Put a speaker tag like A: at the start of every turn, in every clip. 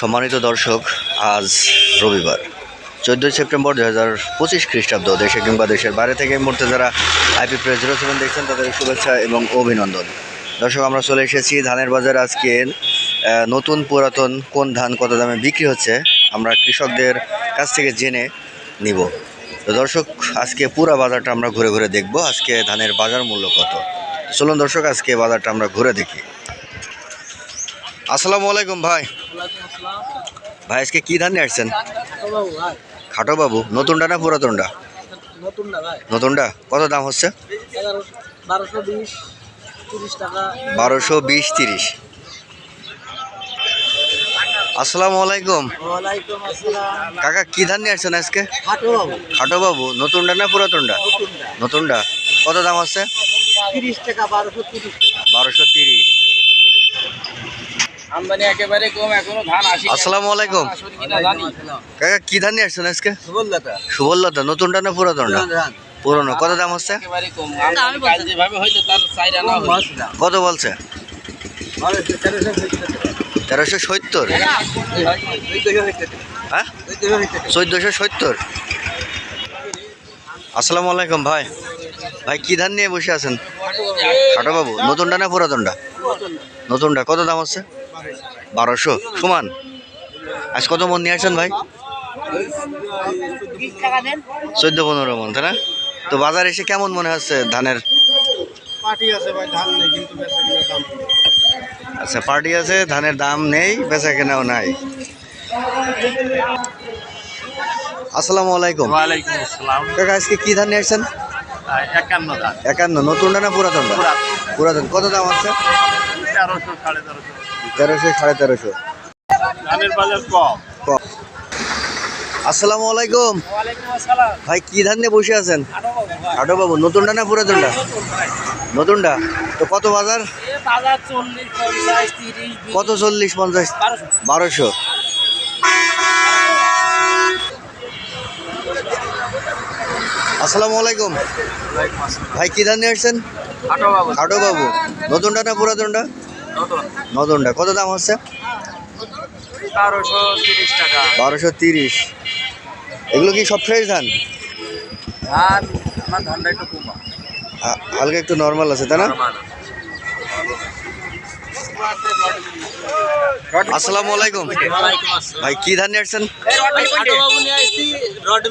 A: সম্মানিত দর্শক, আজ রবিবার, চোদ্দোই সেপ্টেম্বর দু হাজার পঁচিশ খ্রিস্টাব্দ, দেশে কিংবা দেশের বাইরে থেকে এই মুহূর্তে যারা আইপি প্রেস জিরো সেভেন দেখছেন, তাদের শুভেচ্ছা এবং অভিনন্দন। দর্শক, আমরা চলে এসেছি ধানের বাজার আজকে নতুন পুরাতন কোন ধান কত দামে বিক্রি হচ্ছে, আমরা কৃষকদের কাছ থেকে জেনে নিব। তো দর্শক, আজকে পুরো বাজারটা আমরা ঘুরে ঘুরে দেখব, আজকে ধানের বাজার মূল্য কত। চলুন দর্শক, আজকে বাজারটা আমরা ঘুরে দেখি। আসসালামু আলাইকুম ভাই। ভাই আজকে কি ধান নিয়ে আসছেন? খাটো বাবু নতুনটা না পুরাতনটা? নতুনটা? কত দাম হচ্ছে?
B: বারোশো বিশ তিরিশ।
A: আসসালামু আলাইকুম। কাকা কি ধান নিয়ে আসছেন আজকে? খাটো বাবু নতুনটা না পুরাতনটা?
B: নতুনটা।
A: কত দাম হচ্ছে?
B: বারোশো তিরিশ। আমদানি একেবারে কম এখনও ধান আসি
A: আসসালামু আলাইকুম। কাকা কি ধান নিয়ে আসছেন আজকে? সুবল্লতা। নতুনটা না পুরাতনটা? পুরনো কত দাম হচ্ছে?
B: একেবারে কম। আমদানি কাল যেভাবে হয়তো তার সাইড আনা হয়েছে
A: কত বলছে? তেরোশো সত্তর। হ্যাঁ? চোদ্দোশো সত্তর? আসসালামু আলাইকুম ভাই। ভাই কি ধান নিয়ে বসে আছেন? খাটো বাবু। নতুনটা না পুরাতনটা। নতুনটা। কত দাম হচ্ছে? বারোশো। সমান আজ কত মন নিয়ে আসছেন ভাই? চোদ্দ পনেরো মন তাই না? তো বাজার এসে কেমন মনে হচ্ছে ধানের?
B: পার্টি আছে ভাই ধান নেই কিন্তু বেচা কিনা দাম
A: আচ্ছা পার্টি আছে ধানের দাম নেই বেচা কেনাও নাই। আসসালামু আলাইকুম। কাকা আজকে কি ধান নিয়ে আসছেন?
B: একান্ন ধান।
A: একান্ন নতুনটা না পুরাতনটা? পুরাতন। কত দাম আছে?
B: তেরোশো সাড়ে তেরোশো।
A: তেরোশো সাড়ে তেরোশো।
B: ধানের বাজার কম।
A: কম। আসসালামু আলাইকুম। ভাই কি ধান নিয়ে বসে আছেন? আটো বাবু নতুনটা না পুরাতনটা? নতুনটা? তো কত বাজার? কত চল্লিশ পঞ্চাশ?
B: বারোশো।
A: আসসালামু আলাইকুম। ভাই কি ধান নিয়ে আসছেন? আটো বাবু। নতুনটা না পুরাতনটা? নতুনটা কত দাম হচ্ছে?
B: বারোশো তিরিশ
A: এগুলো কি সব ফ্রেশ ধান? হালকা একটু নর্মাল আছে তাই না? আসসালামু আলাইকুম। ভাই কি ধান নিয়ে আসছেন?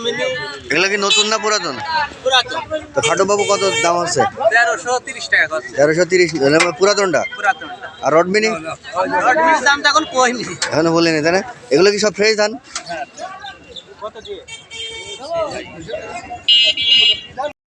B: মিনি
A: এগুলো কি নতুন না পুরাতন?
B: পুরাতন।
A: তো খাটো বাবু কত দাম আছে
B: তেরোশো তিরিশ টাকা
A: তেরোশো তিরিশ পুরাতনটা?
B: পুরাতন
A: আর
B: রড মিনি এখন
A: বলিনি তাই না? এগুলো কি সব ফ্রেশ ধান?
B: দিয়ে?